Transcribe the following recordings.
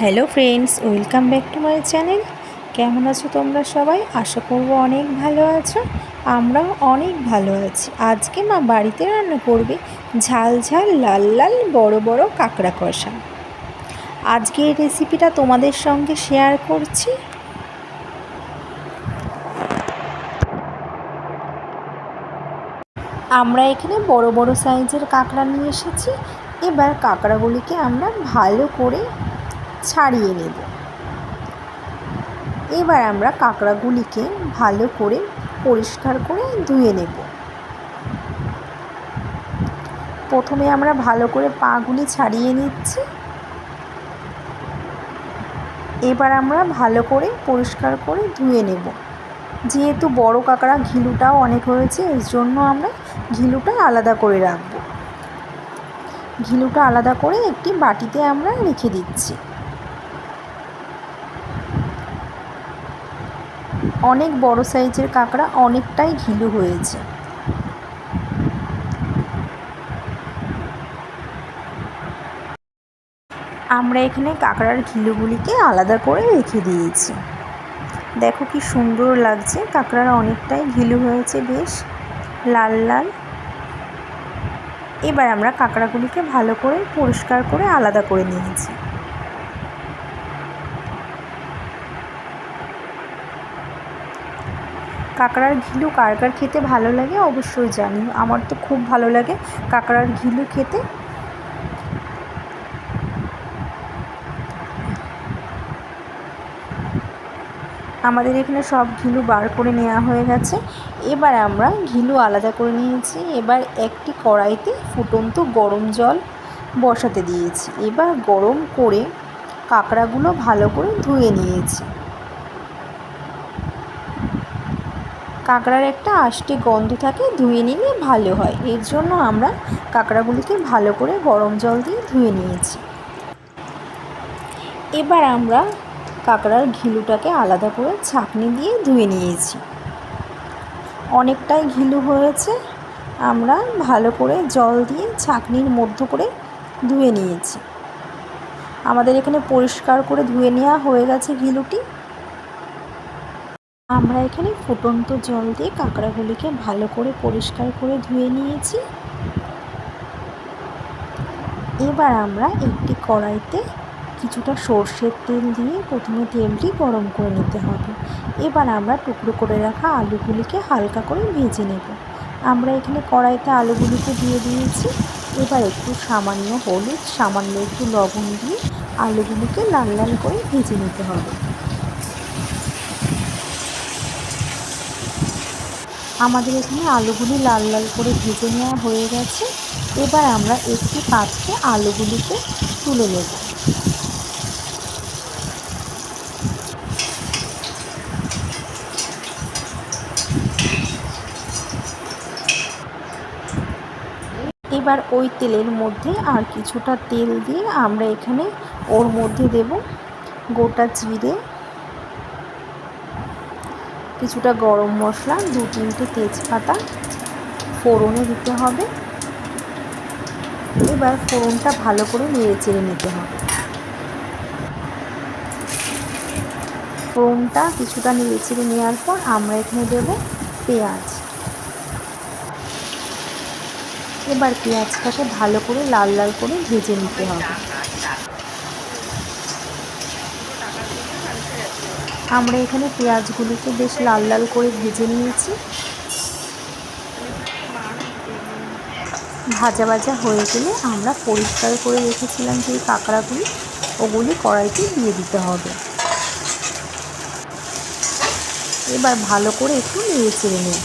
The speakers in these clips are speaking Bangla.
Hello friends, welcome back to my channel. কেমন আছো তোমরা সবাই? আশা করব অনেক ভালো আছো, আমরাও অনেক ভালো আছি। আজকে মা বাড়িতে রান্না করবে ঝাল ঝাল লাল লাল বড় বড় কাঁকড়া কষা। আজকে এই রেসিপিটা তোমাদের সঙ্গে শেয়ার করছি। আমরা এখানে বড় বড় সাইজের কাঁকড়া নিয়ে এসেছি। এবার কাঁকড়াগুলিকে আমরা ভালো করে ছাড়িয়ে নেব। এবার আমরা কাঁকড়াগুলিকে ভালো করে পরিষ্কার করে ধুয়ে নেব। প্রথমে আমরা ভালো করে পাগুলি ছাড়িয়ে নিচ্ছি। এবার আমরা ভালো করে পরিষ্কার করে ধুয়ে নেব। যেহেতু বড় কাঁকড়া ঘিলুটাও অনেক হয়েছে, এর জন্য আমরা ঘিলুটা আলাদা করে রাখব। ঘিলুটা আলাদা করে একটি বাটিতে আমরা রেখে দিচ্ছি। অনেক বড় সাইজের কাঁকড়া অনেকটাই ঘিলু হয়েছে। আমরা এখানে কাঁকড়ার ঘিলুগুলিকে আলাদা করে রেখে দিয়েছি। দেখো কি সুন্দর লাগছে, কাঁকড়ার অনেকটাই ঘিলু হয়েছে বেশ, লাল লাল। এবার আমরা কাঁকড়াগুলিকে ভালো করে পরিষ্কার করে আলাদা করে নিয়েছি। কাঁকড়ার ঘিলু কার কার খেতে ভালো লাগে অবশ্যই জানি। আমার তো খুব ভালো লাগে কাঁকড়ার ঘিলু খেতে। আমাদের এখানে সব ঘিলু বার করে নেওয়া হয়ে গেছে। এবার আমরা ঘিলু আলাদা করে নিয়েছি। এবার একটি কড়াইতে ফুটন্ত গরম জল বসাতে দিয়েছি। এবার গরম করে কাঁকড়াগুলো ভালো করে ধুয়ে নিয়েছি। কাঁকড়ার একটা আষ্টে গন্ধ থাকে, ধুয়ে নিলে ভালো হয়। এর জন্য আমরা কাঁকড়াগুলিকে ভালো করে গরম জল দিয়ে ধুয়ে নিয়েছি। এবার আমরা কাঁকড়ার ঘিলুটাকে আলাদা করে ছাঁকনি দিয়ে ধুয়ে নিয়েছি। অনেকটাই ঘিলু হয়েছে, আমরা ভালো করে জল দিয়ে ছাঁকনির মধ্য করে ধুয়ে নিয়েছি। আমাদের এখানে পরিষ্কার করে ধুয়ে নেওয়া হয়ে গেছে ঘিলুটি। আমরা এখানে ফুটন্ত জল দিয়ে কাঁকড়াগুলিকে ভালো করে পরিষ্কার করে ধুয়ে নিয়েছি। এবার আমরা একটি কড়াইতে কিছুটা সর্ষের তেল দিয়ে প্রথমে তেলটি গরম করে নিতে হবে। এবার আমরা টুকরো করে রাখা আলুগুলিকে হালকা করে ভেজে নেব। আমরা এখানে কড়াইতে আলুগুলিকে দিয়ে দিয়েছি। এবার একটু সামান্য হলুদ, সামান্য একটু লবণ দিয়ে আলুগুলিকে লাল লাল করে ভেজে নিতে হবে। আমাদের এখানে আলুগুলি লাল লাল করে ভেজে নেওয়া হয়ে গেছে। এবার আমরা একটি পাত্রে আলুগুলিকে তুলে নেব। এবার ওই তেলের মধ্যে আর কিছুটা তেল দিয়ে আমরা এখানে ওর মধ্যে দেব গোটা জিরে কিছুটা গরম মশলা, দু তিনটে তেজপাতা ফোড়নে দিতে হবে। এবার ফোড়নটা ভালো করে নেড়ে চেড়ে নিতে হবে। ফোড়নটা কিছুটা নেড়ে চেড়ে নেওয়ার পর আমরা এখানে দেব পেঁয়াজ। এবার পেঁয়াজটাকে ভালো করে লাল লাল করে ভেজে নিতে হবে। আমরা এখানে পেঁয়াজগুলিকে বেশ লাল লাল করে ভেজে নিয়েছি। ভাজা ভাজা হয়ে গেলে আমরা পরিষ্কার করে রেখেছিলাম যে কাঁকড়াগুলি, ওগুলি কড়াইতে দিয়ে দিতে হবে। এবার ভালো করে একটু নেড়ে চেড়ে নেব।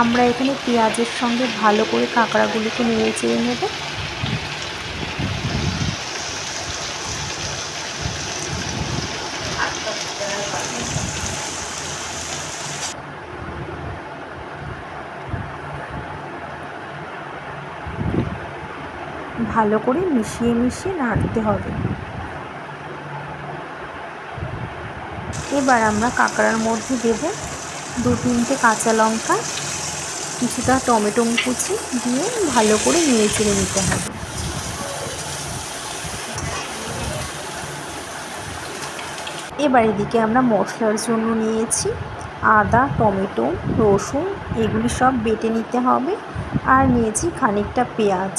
আমরা এখানে পেঁয়াজের সঙ্গে ভালো করে কাঁকড়াগুলিকে নেড়ে চেড়ে নেব। ভালো করে মিশিয়ে মিশিয়ে নাড়তে হবে। এবার আমরা কাঁকড়ার মধ্যে দেব দু তিনটে কাঁচা লঙ্কা, কিছুটা টমেটো কুচি দিয়ে ভালো করে নিয়ে চেড়ে নিতে হবে। এবার এদিকে আমরা মশলার জন্য নিয়েছি আদা, টমেটো, রসুন, এগুলি সব বেটে নিতে হবে। আর নিয়েছি খানিকটা পেঁয়াজ।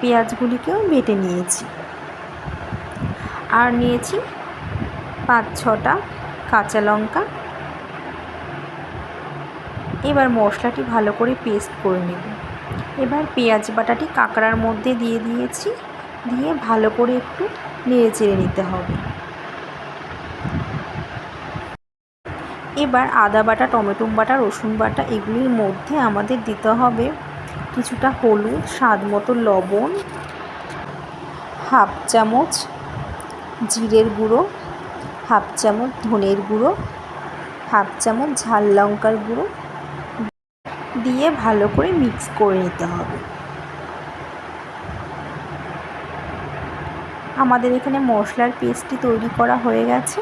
পেঁয়াজগুলিকেও বেটে নিয়েছি। আর নিয়েছি পাঁচ ছটা কাঁচা লঙ্কা। এবার মশলাটি ভালো করে পেস্ট করে নেব। এবার পেঁয়াজ বাটাটি কাঁকড়ার মধ্যে দিয়ে দিয়েছি। দিয়ে ভালো করে একটু নেড়ে চেড়ে নিতে হবে। এবার আদা বাটা, টমেটো বাটা, রসুন বাটা এগুলির মধ্যে আমাদের দিতে হবে কিছুটা হলুদ, স্বাদ মতো লবণ, হাফ চামচ জিরের গুঁড়ো, হাফ চামচ ধনের গুঁড়ো, হাফ চামচ ঝাল লঙ্কার গুঁড়ো দিয়ে ভালো করে মিক্স করে নিতে হবে। আমাদের এখানে মশলার পেস্টটি তৈরি করা হয়ে গেছে।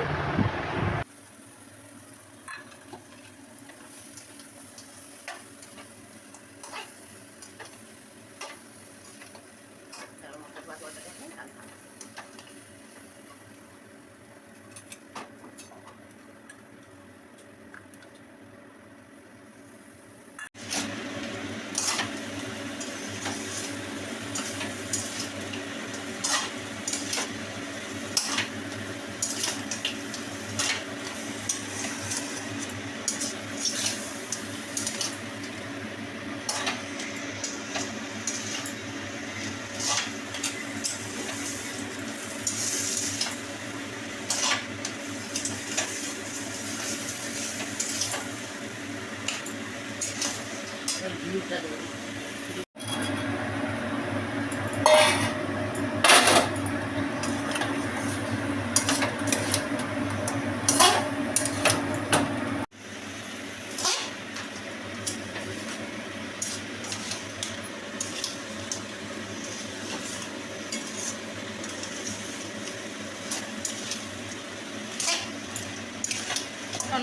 কিছুক্ষণ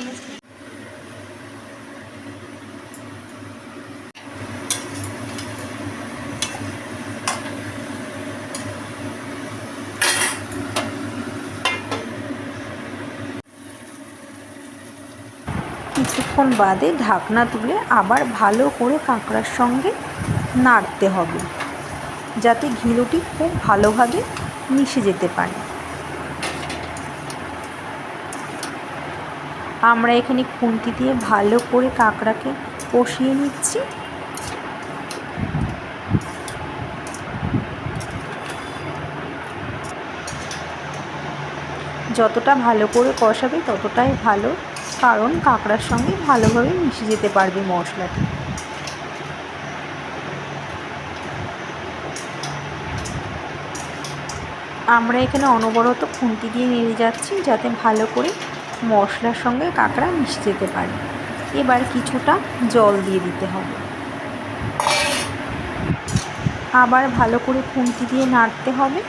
বাদে ঢাকনা তুলে আবার ভালো করে কাঁকড়ার সঙ্গে নাড়তে হবে, যাতে ঘিলুটি খুব ভালোভাবে মিশে যেতে পারে। আমরা এখানে খুন্তি দিয়ে ভালো করে কাঁকড়াকে কষিয়ে নিচ্ছি। যতটা ভালো করে কষাবে ততটাই ভালো, কারণ কাঁকড়ার সঙ্গে ভালোভাবে মিশে যেতে পারবে মশলাটি। আমরা এখানে অনবরত খুন্তি দিয়ে নেড়ে যাচ্ছি যাতে ভালো করে মশলার সঙ্গে কাঁকড়া মিশে যেতে পারে। এবার কিছুটা জল দিয়ে দিতে হবে। আবার ভালো করে খুন্তি দিয়ে নাড়তে হবে।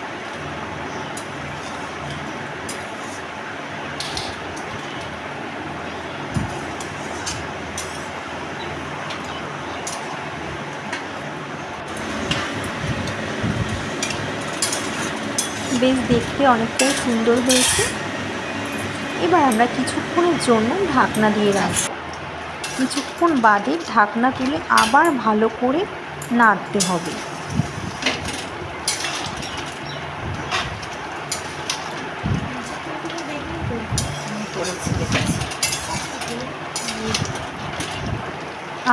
বেশ দেখতে অনেকটাই সুন্দর হয়েছে। এবার আমরা কিছুক্ষণের জন্য ঢাকনা দিয়ে রাখব। কিছুক্ষণ বাদে ঢাকনা তুলে আবার ভালো করে নাড়তে হবে।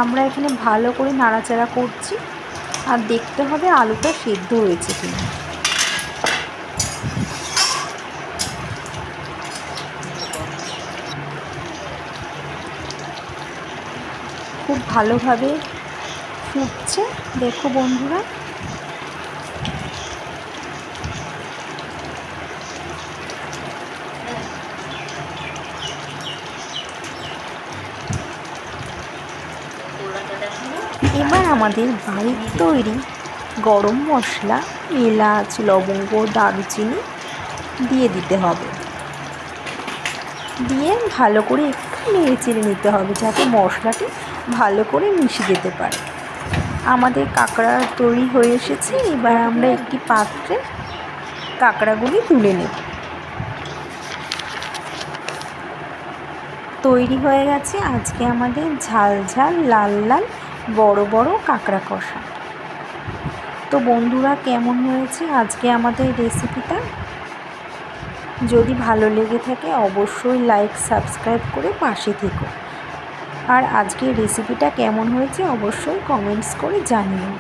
আমরা এখানে ভালো করে নাড়াচাড়া করছি। আর দেখতে হবে আলুটা সেদ্ধ হয়েছে কিনা। খুব ভালোভাবে ফুটছে। দেখো বন্ধুরা। এবার আমাদের বাড়ির তৈরি গরম মশলা, এলাচ, লবঙ্গ, দারুচিনি দিয়ে দিতে হবে। দিয়ে ভালো করে একটু নেড়ে চেড়ে নিতে হবে যাতে মশলাটি ভালো করে মিশে যেতে পারে। আমাদের কাঁকড়া তৈরি হয়ে এসেছে, এবার আমরা একটি পাত্রে কাঁকড়াগুলি তুলে নেব। তৈরি হয়ে গেছে আজকে আমাদের ঝাল ঝাল, লাল লাল, বড় বড় কাঁকড়া কষা। তো বন্ধুরা, কেমন হয়েছে আজকে আমাদের রেসিপিটা? যদি ভালো লেগে থাকে, অবশ্যই লাইক, সাবস্ক্রাইব করে পাশে থেকো। আর আজকের রেসিপিটা কেমন হয়েছে অবশ্যই কমেন্টস করে জানিও।